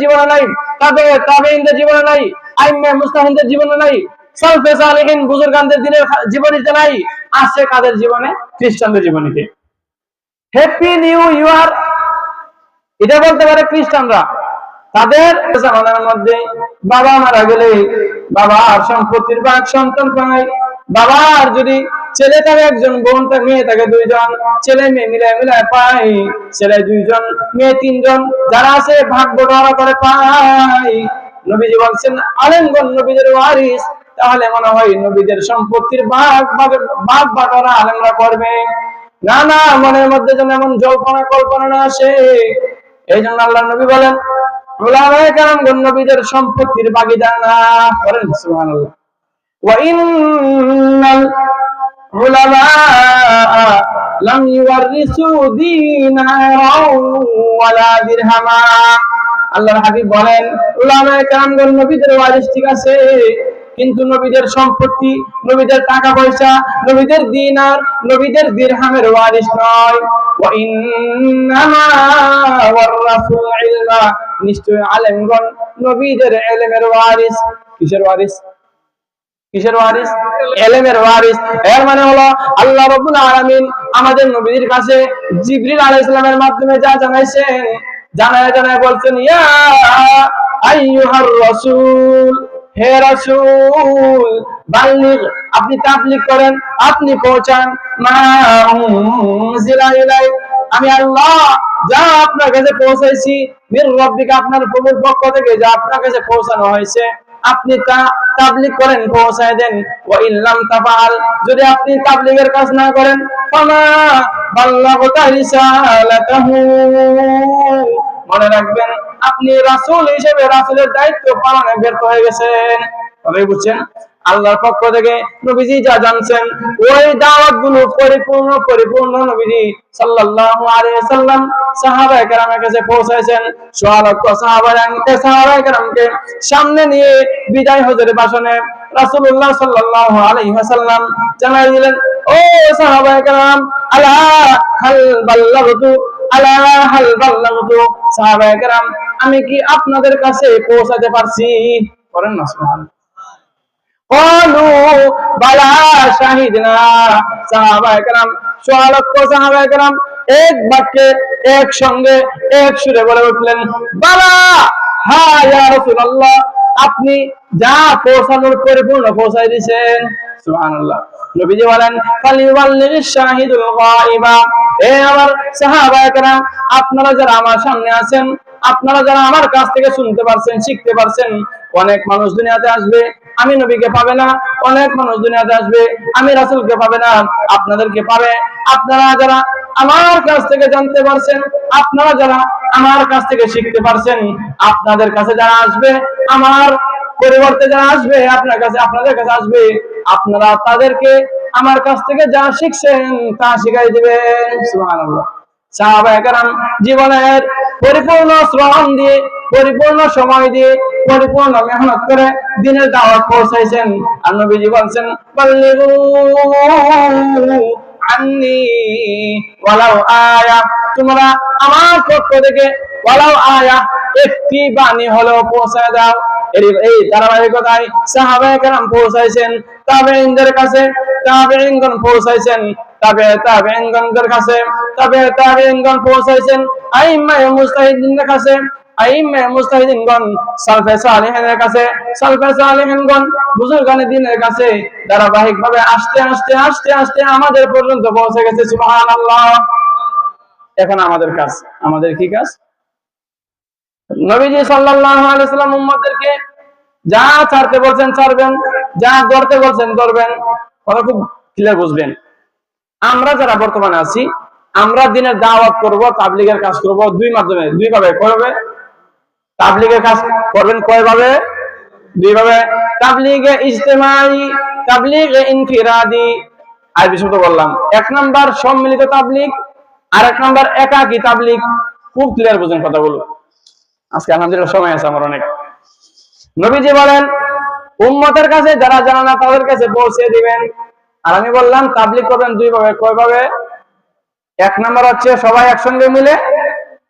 জীবনে নাই তবে তাবেঈনদের জীবনে নাই, আইম্মে মুস্তাহিনদের জীবনে নাই, সালফে সালেহিন বুজুর্গানদের দিনের জীবনীতে নাই আছে কাদের জীবনে? খ্রিস্টানদের জীবনীতে। হ্যাপি নিউ ইয়ার এটা বলতে পারে খ্রিস্টানরা। তাদের জামানার মধ্যে বাবা মারা গেলে বাবা আর সম্পত্তির ভাগ সন্তান পায়। বাবা আর যদি ছেলে থাকে একজন, বোন থাকে, মেয়ে থাকে দুইজন, ছেলে মেয়ে মিলে মিলে পায়। ছেলে দুইজন, মেয়ে তিনজন, যারা আছে ভাগ বটোয়ারা করে পায়। নবীজি বলছেন, আলেমগণ নবীদের ওয়ারিস। তাহলে মনে হয় নবীদের সম্পত্তির ভাগ ভাগ ভাগ বাটোয়ারা আলেমরা করবে। না না, মনের মধ্যে যেন এমন জল্পনা কল্পনা না আসে। এই জন্য আল্লাহ নবী বলেন, উলামায়ে কেরামগণ নবীদের সম্পত্তির ভাগিদার না করেন, সুবহানাল্লাহ। ইন্নাল উলামা লাম ইওয়ারিসু দীনারাও ওয়ালা দিরহামা আল্লাহর হাবিব বলেন, উলামায়ে কেরামগণ নবীদের ঠিক আছে, কিন্তু নবীদের সম্পত্তি, নবীদের টাকা পয়সা নবীদের দিনার নবীদের দিরহামের ওয়ারিস নয়। নিশ্চয় আলেমগণ নবীদের এলেমের ওয়ারিস কিসের ওয়ারিস কিসের ওয়ারিস? এলেমের ওয়ারিস। এর মানে হলো আল্লাহ রাব্বুল আলামিন আমাদের নবীর কাছে জিবরিল আলাইহিস সালামের মাধ্যমে যা জানাইছেন জানায় জানায় বলছেন, ইয়া হে বাল্লিগ, আপনি তাবলীগ করেন, আপনি পৌঁছান। মা আমি আল্লাহ যা আপনার কাছে পৌঁছাইছি, মির আপনার প্রভুর পক্ষ থেকে যা আপনার কাছে পৌঁছানো হয়েছে। আপনি তা তাবলিগ করেন, পৌঁছায় দেন। ওয়া ইল্লাম তাফাল যদি আপনি তাবলিগের কাজ না করেন, ফামা বাল্লাগতা রিসালাতাহু মনে রাখবেন, আপনি রাসূল হিসেবে রাসূলের দায়িত্ব পালনে ব্যর্থ হয়ে গেছেন। তবে বুঝছেন আল্লাহর পক্ষ থেকে নবীজি যা জানছেন, ওই দাওয়াতগুলো পরিপূর্ণ পরিপূর্ণ নবীজি সাল্লাল্লাহু আলাইহি সাল্লাম সাহাবা কেরামের কাছে পৌঁছাইছেন। সোয়া লক্ষ সাহাবা কেরামকে সামনে নিয়ে বিদায় হজের ভাষণে রাসূলুল্লাহ সাল্লাল্লাহু আলাইহি ওয়াসাল্লাম জানাই দিলেন, ও সাহাবা কেরাম, আলা হাল বাল্লাগতু, আলা হাল বাল্লাগতু, সাহাবা কেরাম, আমি কি আপনাদের কাছে পৌঁছাতে পারছি? করেন না, সুবহানাল্লাহ। قالوا بلا شهدنا সাহাবা একরাম সোয়া লক্ষ সাহাবা একরাম এক বাক্যে এক সঙ্গে এক সুরে বলে উঠলেন বালা হ্যাঁ ইয়া রাসূলুল্লাহ আপনি যা পৌঁছানোর পরিপূর্ণ পৌঁছাই দিয়েছেন সুবহানাল্লাহ নবীজি বলেন ফালিওয়াল্লিশ শাহিদুল গায়বা এ আমার সাহাবা একরাম আপনারা যারা আমার সামনে আছেন আপনারা যারা আমার কাছ থেকে শুনতে পারছেন শিখতে পারছেন অনেক মানুষ দুনিয়াতে আসবে আমি নবীকে পাবে না, অনেক মানুষ দুনিয়াতে আসবে, আমি রাসূলকে পাবে না, আপনাদেরকে পাবে। আপনারা যারা আমার কাছ থেকে জানতে পারছেন, আপনারা যারা আমার কাছ থেকে শিখতে পারছেন, আপনাদের কাছে যারা আসবে, আমার পরিবর্তে যারা আসবে, আপনার কাছে, আপনাদের কাছে আসবে, আপনারা তাদেরকে আমার কাছ থেকে যা শিখছেন, তা শিখাই দিবেন। সুবহানাল্লাহ। সাহাবায়ে কেরাম জীবনের পরিপূর্ণ শ্রম দিয়ে পরিপূর্ণ সময় দিয়ে পরিপূর্ণ মেহনত করে দিনের দাওয়াত পৌঁছাইছেন। আর নবীজি বলছেন তোমরা আমার পক্ষ থেকে ওয়ালাউ আয়া একটি বাণী হলেও পৌঁছায় দাও। এই ধারাবাহিকতায় সাহাবায়ে কেরাম পৌঁছাইছেন, তাবেঈনদের কাছে, তাবেঈনগণ পৌঁছাইছেন, তবে তাবেঈনগণদের কাছে, তবে তাবেঈনগণ পৌঁছাইছেন, আইম্মায়ে মুজতাহিদিনদের কাছে আইম্মে মুজতাহিদিনগণ সালফে সালেহিনের কাছে, সালফে আস্তে আস্তে আস্তে আস্তে আমাদের পর্যন্ত পৌঁছে গেছে, সুবহানাল্লাহ। এখন আমাদের কাজ, আমাদের কি কাজ? নবীজি সাল্লাল্লাহু সাল্লাম উম্মতদেরকে যা ছাড়তে বলছেন ছাড়বেন, যা ধরতে বলছেন ধরবেন কথা খুব ক্লিয়ার বুঝবেন। আমরা যারা বর্তমানে আছি, আমরা দিনের দাওয়াত করব, তাবলিগের কাজ করব, দুই মাধ্যমে দুই ভাবে করবে তাবলিগের কাজ করবেন কয় ভাবে দুই ভাবে তাবলিগে ইজতেমাই তাবলিগে ইনফিরাদি। আর বিশুদ্ধ বললাম। এক নাম্বার সম্মিলিত তাবলিগ আর এক নাম্বার একাকী তাবলিগ খুব ক্লিয়ার বুঝেন কথাগুলো। আজকে আলহামদুলিল্লাহ সময় আছে আমার অনেক। নবীজি বলেন, উম্মতের কাছে যারা জানা না তাদের কাছে পৌঁছে দিবেন। আর আমি বললাম তাবলিগ করবেন দুই ভাবে কয় ভাবে এক নাম্বার হচ্ছে সবাই একসঙ্গে মিলে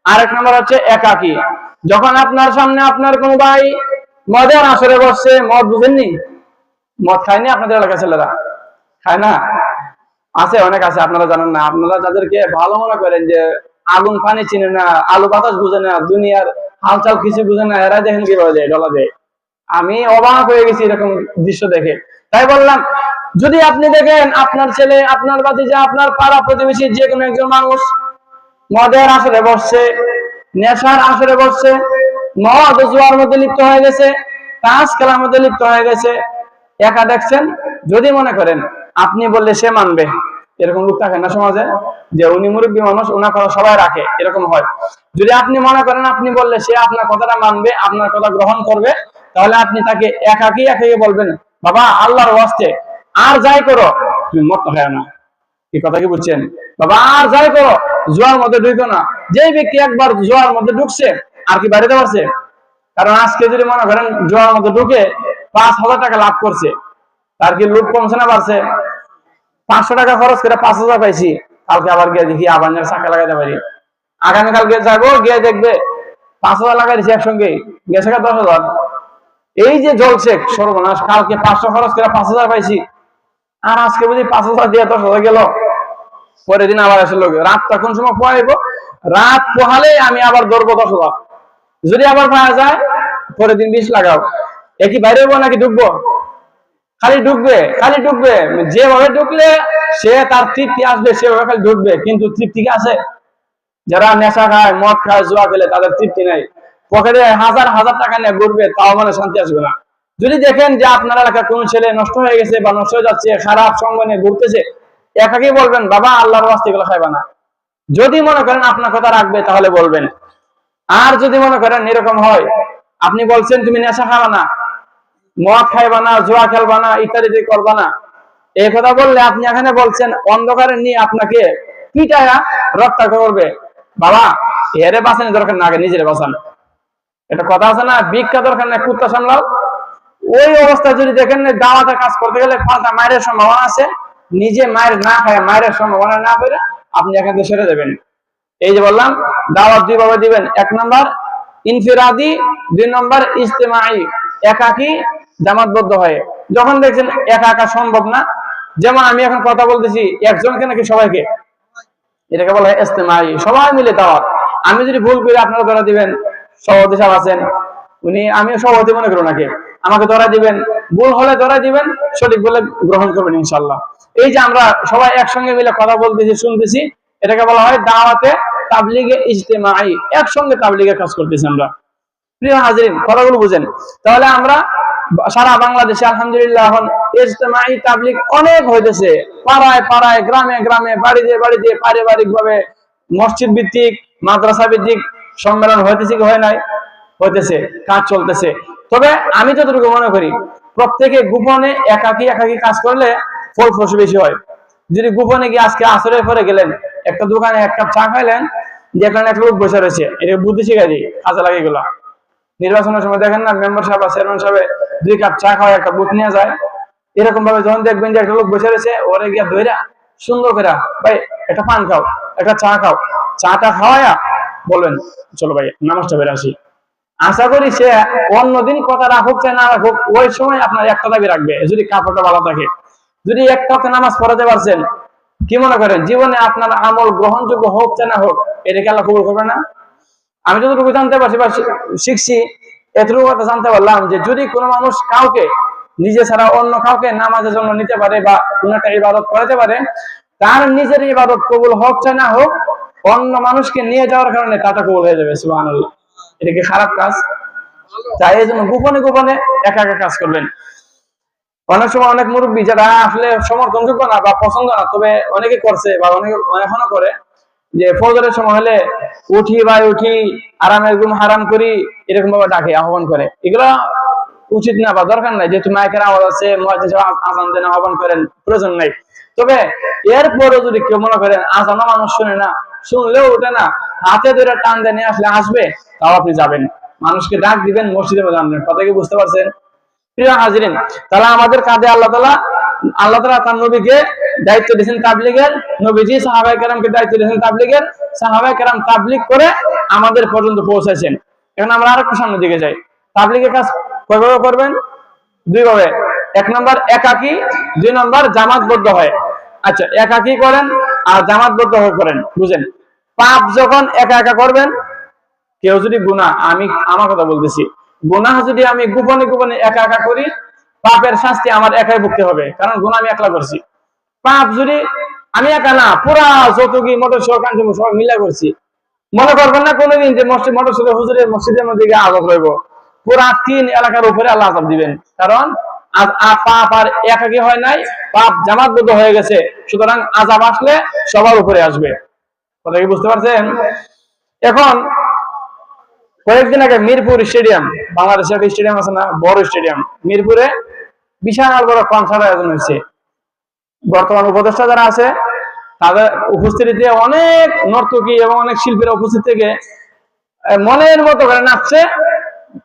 আর এক নম্বর হচ্ছে একাকী। যখন আপনার সামনে আপনার কোন ভাই মদের আসরে বসছে, মদ বুঝেননি? মদ খায়নি আপনাদের এলাকার ছেলেরা? খায় না? আছে, অনেক আছে, আপনারা জানেন না। আপনারা যাদেরকে ভালো মনে করেন যে আগুন পানি চিনে না, আলু বাতাস বুঝে না, দুনিয়ার হালচাল কিছু বুঝে না এরা দেখেন কীভাবে যায় ডলা দেয় আমি অবাক হয়ে গেছি এরকম দৃশ্য দেখে। তাই বললাম, যদি আপনি দেখেন আপনার ছেলে, আপনার বাতিজা আপনার পাড়া প্রতিবেশী যে কোনো একজন মানুষ মদের আসরে বসছে, নেশার আসরে বসছে, মদ জুয়ার মধ্যে লিপ্ত হয়ে গেছে, তাস খেলার মধ্যে লিপ্ত হয়ে গেছে। একা দেখছেন? যদি মনে করেন, আপনি বললে সে মানবে। এরকম লোক থাকে না সমাজে? যে উনি মুরব্বী মানুষ ওনার কথা সবাই রাখে, এরকম হয়। যদি আপনি মনে করেন, আপনি বললে সে আপনার কথাটা মানবে, আপনার কথা গ্রহণ করবে, তাহলে আপনি তাকে একাকি একাকি বলবেন, বাবা, আল্লাহর ওয়াস্তে, আর যাই করো, তুমি মত খায় না। কি কথা কি বুঝছেন বাবা, আর যাই করো, জোয়ার মধ্যে ঢুকো না। যে ব্যক্তি একবার জোয়ার মধ্যে ঢুকছে, আর কি বাড়িতে পারছে? কারণ আজকে যদি মনে করেন জোয়ার মধ্যে ঢুকে পাঁচ হাজার টাকা লাভ করছে, তার কি লোক কমছে না বাড়ছে? পাঁচশো টাকা খরচ করে পাঁচ হাজার পাইছি, কালকে আবার গিয়ে দেখি আবার চাকা লাগাইতে পারি। আগামীকালকে যাব, গিয়ে দেখবে পাঁচ হাজার লাগাই দিছি একসঙ্গে গেছে দশ হাজার? এই যে জলছে সর্বনাশ, কালকে পাঁচশো খরচ করে পাঁচ হাজার পাইছি আর আজকে বুঝি পাঁচ হাজার দিয়ে দশ হাজার গেল। পরের দিন আবার আসলে রাতটা কোন সময় পোহাইবো রাত পোহালে আমি আবার ধরবো দশ হাজার। যদি আবার পাওয়া যায়, পরের দিন বিষ লাগাও। একই বাইরে হব নাকি ঢুকবো? খালি ঢুকবে খালি ঢুকবে। যেভাবে ঢুকলে সে তার তৃপ্তি আসবে, সেভাবে খালি ঢুকবে। কিন্তু তৃপ্তি কি আছে? যারা নেশা খায়, মদ খায়, জুয়া খেলে তাদের তৃপ্তি নাই। পকেটে হাজার হাজার টাকা নিয়ে ঘুরবে, তাও মানে শান্তি আসবে না। যদি দেখেন যে আপনার এলাকার কোন ছেলে নষ্ট হয়ে গেছে বা নষ্ট হয়ে যাচ্ছে, খারাপ সঙ্গ নিয়ে ঘুরতেছে, একাকি বলবেন, বাবা, আল্লাহর ওয়াস্তে এগুলো খাইবা না। যদি মনে করেন আপনার কথা রাখবে, তাহলে বলবেন। আর যদি মনে করেন এরকম হয়, আপনি বলছেন, তুমি নেশা খাবা না, মদ খাইবা না, জুয়া খেলবা না ইত্যাদি করবা না। এই কথা বললে আপনি এখানে বলছেন, অন্ধকারে নিয়ে আপনাকে পিটায়া রক্ষা করবে। বাবা, এরে বাঁচানোর দরকার না, আগে নিজের বাঁচান। এটা কথা আছে না? ভিক্ষা দরকার না, কুত্তা সামলাও। ওই অবস্থায় যদি দেখেন না দাওয়াতে কাজ করতে গেলে পাল্টা মায়ের সম্ভাবনা আছে। নিজে মায়ের না খায়, মায়ের সম্ভাবনা না করে আপনি এখান থেকে সেরে দেবেন। এই যে বললাম, দাওয়াত দুই ভাবে দিবেন। এক নম্বর, ইনফিরাদি। দুই নম্বর, ইজতেমাই। একাকি জামাতবদ্ধ হয়ে। যখন দেখছেন একা একা সম্ভব না, যেমন আমি এখন কথা বলতেছি, একজনকে নাকি সবাইকে? এটাকে বলা হয় ইজতেমাই। সবাই মিলে দাওয়াত। আমি যদি ভুল করি আপনারা ধরা দিবেন, সভাপতি সাহেব আছেন, উনি আমি সভাপতি মনে করব নাকি? আমাকে ধরা দিবেন, ভুল হলে ধরা দিবেন, সঠিক বলে গ্রহণ করবেন ইনশাল্লাহ এই যে আমরা সবাই একসঙ্গে মিলে কথা বলতেছি, শুনতেছি, এটাকে বলা হয় দাওয়াতে তাবলিগে ইজতেমাই, একসঙ্গে তাবলিগের কাজ করতেছি আমরা। প্রিয় হাজিরিন, কথাগুলো বুঝেন। তাহলে আমরা সারা বাংলাদেশে আলহামদুলিল্লাহ এখন ইজতেমাই, তাবলিগ অনেক হইতেছে। পাড়ায় পাড়ায়, গ্রামে গ্রামে, বাড়িতে বাড়িতে পারিবারিক ভাবে মসজিদ ভিত্তিক, মাদ্রাসা ভিত্তিক সম্মেলন হইতেছে কি হয় নাই? হইতেছে, কাজ চলতেছে। তবে আমি যতটুকু মনে করি, প্রত্যেকে গোপনে একাকি একাকি কাজ করলে ফল ফসল বেশি হয়। যদি গোপনে গিয়ে আজকে আসরের পরে গেলেন, একটা দোকানে এক কাপ চা খাইলেন যেখানে একটা লোক বসে রয়েছে, এটা বুদ্ধি শিখাই দিই, কাজে লাগে এগুলো। নির্বাচনের সময় দেখেন না মেম্বার সাহেব বা চেয়ারম্যান সাহেব দুই কাপ চা খাওয়া একটা বুথ নিয়ে যায়। এরকম ভাবে যখন দেখবেন যে একটা লোক বসে রয়েছে, ওরে গিয়া ধৈরা সুন্দর করে ভাই, একটা পান খাও, একটা চা খাও। চাটা খাওয়ায়া বলবেন, চলো ভাই, নামাজটা বের আসি। আশা করি সে অন্যদিন কথা রাখুক চাই না রাখুক ওই সময় আপনার একটা দাবি রাখবে, যদি কাপড়টা ভালো থাকে। যদি এক কাপে নামাজ পড়াতে পারছেন, কি মনে করেন? জীবনে আপনার আমল গ্রহণযোগ্য হোক চাই না হোক এটাকে আল্লাহ কবুল করবে না? আমি যতটুকু জানতে পারছি বা শিখছি, এতটুকু কথা জানতে পারলাম যে যদি কোনো মানুষ কাউকে, নিজে ছাড়া অন্য কাউকে নামাজের জন্য নিতে পারে বা কোন একটা ইবাদত করাতে পারে, তার নিজের ইবাদত কবুল হোক চাই না হোক, অন্য মানুষকে নিয়ে যাওয়ার কারণে তাটা কবুল হয়ে যাবে সুবাহ এটা কি খারাপ কাজ? তাই এই জন্য গোপনে গোপনে একা একা কাজ করবেন। অনেক সময় অনেক মুরব্বী যারা আসলে সমর্থনযোগ্য না বা পছন্দ না, তবে অনেকে করছে বা অনেকে এখনও করে যে ফজরের সময় হলে উঠি বা উঠি, আরামের ঘুম হারাম করি, এরকম ভাবে ডাকে, আহ্বান করে। এগুলা উচিত না বা দরকার নাই, যেহেতু মাইকের আওয়াজ আছে আজান দেন, আহ্বান করেন, প্রয়োজন নাই। তবে এরপরও যদি কেউ মনে করেন, আজানো মানুষ শুনে না, শুনলেও ওঠে না হাতে ধরে টান দিয়ে নিয়ে আসলে আসবে, তাও আপনি যাবেন মানুষকে ডাক দিবেন, মসজিদে জানবেন কথা কি বুঝতে পারছেন? প্রিয় হাজিরেন, তাহলে আমাদের কাজে আল্লাহ তালা আল্লাহ তালা তার নবীকে দায়িত্ব দিয়েছেন তাবলিগের। নবীজি সাহাবাই কেরামকে দায়িত্ব দিয়েছেন তাবলিগের। সাহাবাই কেরাম তাবলিগ করে আমাদের পর্যন্ত পৌঁছেছেন। এখন আমরা আরেকটু সামনের দিকে যাই। তাবলিগের কাজ কয়ভাবে করবেন? দুই ভাবে এক নম্বর, একাকি। দুই নম্বর, জামাতবদ্ধ হয়। আচ্ছা একাকি করেন আর জামাতবদ্ধ হয়ে করেন, বুঝেন। পাপ যখন একা একা করবেন, কেউ যদি গুনাহ, আমি, আমার কথা বলতেছি, গুনাহ যদি আমি গোপনে গোপনে একা একা করি, পাপের শাস্তি আমার একাই ভুগতে হবে, কারণ গুনাহ আমি একলা করছি। পাপ যদি আমি একা না, পুরা যতকি মোটর সহ কাঞ্চন সব মিলা করছি। মনে করবেন না কোনোদিন যে মসজিদ মোটর সাথে হুজুরের মসজিদের মধ্যে গিয়ে আজাব রইব। পুরা তিন এলাকার উপরে আল্লাহ আজাব দিবেন। কারণ পাপ আর একাকি হয় নাই, পাপ জামাতবদ্ধ হয়ে গেছে। সুতরাং আজাব আসলে সবার উপরে আসবে। কথা কি বুঝতে পারছেন? এখন, কয়েকদিন আগে মিরপুর স্টেডিয়াম, বাংলাদেশের একটা স্টেডিয়াম আছে না, বড় স্টেডিয়াম, মিরপুরে বিশাল বড় কনসার্ট আয়োজন হয়েছে। বর্তমান উপদেষ্টা যারা আছে, তাদের উপস্থিতিতে অনেক নর্তকী এবং অনেক শিল্পীরা উপস্থিত থেকে মনের মতো করে নাচছে,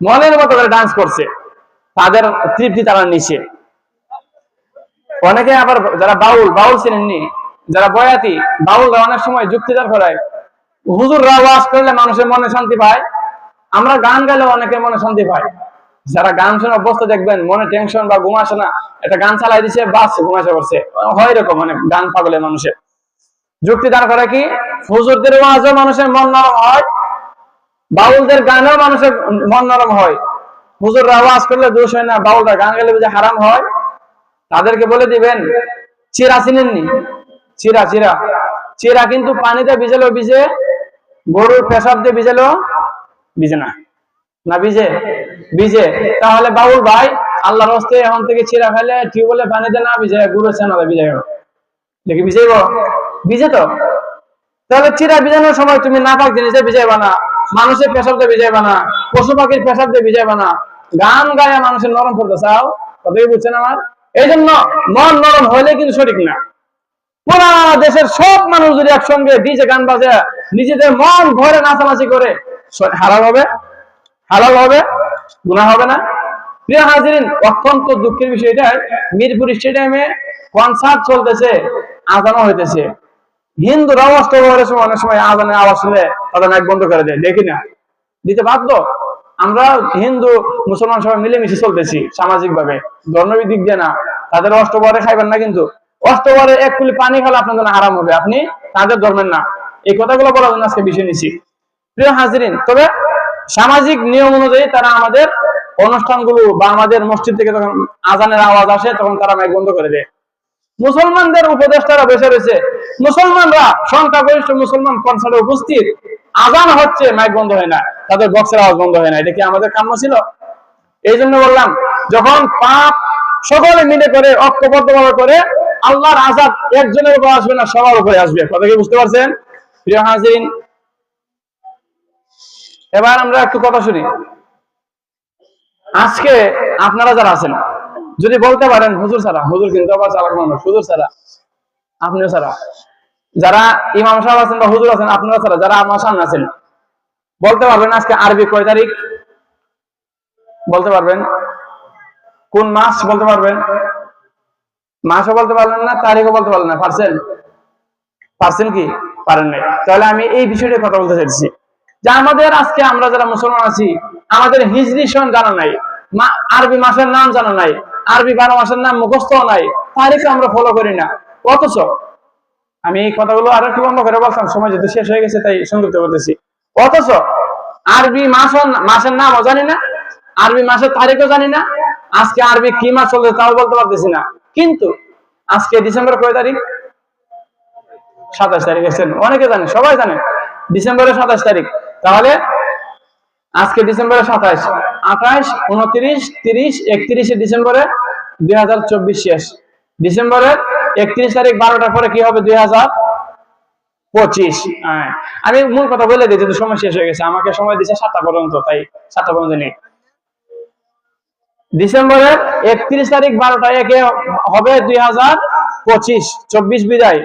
মনের মতো করে ডান্স করছে। তাদের তৃপ্তি তারা নিছে। অনেকে আবার যারা বাউল বাউল চিনেননি যারা বয়াতি, বাউলরা অনেক সময় যুক্তিদার করায় হুজুররা ওয়াজ করলে মানুষের মনে শান্তি পায়, আমরা গান গাইলে অনেকে মনে শান্তি পায়। যারা গান শুনে অভ্যস্ত দেখবেন, মনে টেনশন বা ঘুম আসে না, একটা গান চালাই দিছে, বাস ঘুমাইছে পড়ছে। হয় এরকম মানে গান পাগলে মানুষের। যুক্তি দান করে কি? হুজুরদের ওয়াজও মানুষের মন নরম হয়, বাউলদের গানেও মানুষের মন নরম হয়। হুজুররা ওয়াজ করলে দোষ হয় না, বাউলরা গান গেলে বুঝে হারাম হয়, তাদেরকে বলে দিবেন চিরা চিনেননি চিরা চিরা। চিরা কিন্তু পানিতে ভিজেলেও ভিজে গরুর পেশাব দিয়ে ভিজেলেও ভিজে না। না ভিজে? ভিজে। তাহলে বাউল ভাই, আল্লাহর হস্তে এখন থেকে চিরা ফেলে, টিউবওয়েলে পানিতে না ভিজে গুরু চেনালে ভিজে গেল। দেখি ভিজাইব? ভিজে তো। তাহলে চিরা ভিজানোর সময় তুমি নাপাক জিনিসে ভিজাইবা না। মানুষের পেশাব দিয়ে ভিজাইবা না। পশু পাখির পেশাব দিয়ে ভিজাইবা না। গান গায়ে মানুষের নরম করতে চাও, কথাই বুঝছেন আমার? এই জন্য মন নরম হইলে কিন্তু সঠিক না। পুরা দেশের সব মানুষ যদি একসঙ্গে ডিজে গান বাজে, নিজেদের মন ভরে নাচানাচি করে হালাল হবে? হালাল হবে? গুনাহ হবে না? প্রিয় হাজিরিন, অত্যন্ত দুঃখের বিষয় এটা মিরপুর স্টেডিয়ামে কনসার্ট চলতেছে আজানো হইতেছে। অনেক সময় আজানের আওয়াজ শুনে তাদের নাক বন্ধ করে দেয়, দেখি না। দিতে বাধ্য? আমরা হিন্দু, মুসলমান সবাই মিলেমিশে চলতেছি সামাজিক ভাবে ধর্মবিদ দিক দিয়ে না, তাদের অষ্টপ্রহরে খাইবেন না কিন্তু। অষ্টপ্রহরে এক কুলি পানি খেলে আপনার জন্য আরাম হবে। আপনি তাদের ধর্মের না। এই কথাগুলো বলার জন্য আজকে বিষয় নিছি প্রিয় হাজিরিন, তবে সামাজিক নিয়ম অনুযায়ী তারা আমাদের অনুষ্ঠানগুলো বা আমাদের মসজিদ থেকে যখন আজানের আওয়াজ আসে, তখন তারা মাইক বন্ধ করে দেয়। মুসলমানদের উপদেষ্টারা বসে রয়েছে। মুসলমানরা, সংখ্যাগরিষ্ঠ মুসলমান কনসার্টে উপস্থিত। আজান হচ্ছে মাইক বন্ধ হয় না। তাদের বক্সের আওয়াজ বন্ধ হয় না। এটা কি আমাদের কাম্য ছিল? এই জন্য বললাম, যখন পাপ সকলে মিলে করে ঐক্যবদ্ধভাবে করে আল্লাহর আজাদ একজনের উপর আসবে না সবার উপরে আসবে। কথা কি বুঝতে পারছেন? প্রিয় হাজিরিন, এবার আমরা একটু কথা শুনি। আজকে আপনারা যারা আছেন, যদি বলতে পারেন, হুজুর ছাড়া, হুজুর কিন্তু আবার চালাক মানুষ, হুজুর ছাড়া, আপনিও ছাড়া। যারা ইমাম সাহেব আছেন বা হুজুর আছেন, আপনারা ছাড়া, যারা আমার সামনে আছেন, বলতে পারবেন আজকে আরবি কয় তারিখ? বলতে পারবেন? কোন মাস? বলতে পারবেন? মাসও বলতে পারলেন না, তারিখও বলতে পারলেন না। পারছেন? পারছেন কি? পারেন নাই। তাহলে আমি এই বিষয়টা কথা বলতে চাইছি। যে আমাদের আজকে আমরা যারা মুসলমান আছি, আমাদের হিজরি সন জানা নাই আরবি মাসের নাম জানা নাই, আরবি বারো মাসের নাম মুখস্থ নাই তারিখ আমরা ফলো করি না। অথচ আমি এই কথাগুলো আরও একটু লম্বা করে বলতাম, সময় যেহেতু শেষ হয়ে গেছে, তাই সংযুক্ত করতেছি। অথচ আরবি মাস মাসের নামও জানি না, আরবি মাসের তারিখও জানি না, আজকে আরবি কি মাস চলছে তাও বলতে পারতেছি না। কিন্তু আজকে ডিসেম্বর কয় তারিখ? সাতাশ তারিখ এসেছেন অনেকে জানে, সবাই জানে, ডিসেম্বরের সাতাশ তারিখ। তাহলে আজকে ডিসেম্বরের সাতাশ, আঠাশ, উনত্রিশ, তিরিশ, একত্রিশে ডিসেম্বরে দুই হাজার চব্বিশ শেষ। ডিসেম্বরের একত্রিশ তারিখ বারোটার পরে কি হবে? দুই হাজার পঁচিশ। হ্যাঁ। আমি মূল কথা বলে দিই, যেহেতু সময় শেষ হয়ে গেছে, আমাকে সময় দিচ্ছে সাতটা পর্যন্ত, তাই সাতটা পর্যন্ত নেই। ডিসেম্বরের একত্রিশ তারিখ বারোটা একে হবে দুই হাজার পঁচিশ। চব্বিশ বিদায়।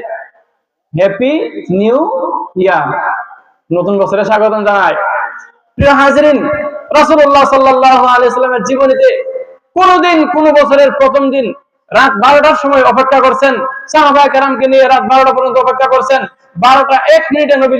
হ্যাপি নিউ ইয়ার নতুন বছরে স্বাগতম জানাই। প্রিয় হাজিরিন, রাসূলুল্লাহ সাল্লাল্লাহু আলাইহি সাল্লামের জীবনীতে কোনদিন কোন বছরের প্রথম দিন রাত বারোটার সময় অপেক্ষা করছেন সাহাবা কেরামকে নিয়ে রাত বারোটা পর্যন্ত অপেক্ষা করছেন। বারোটা এক মিনিটে নবী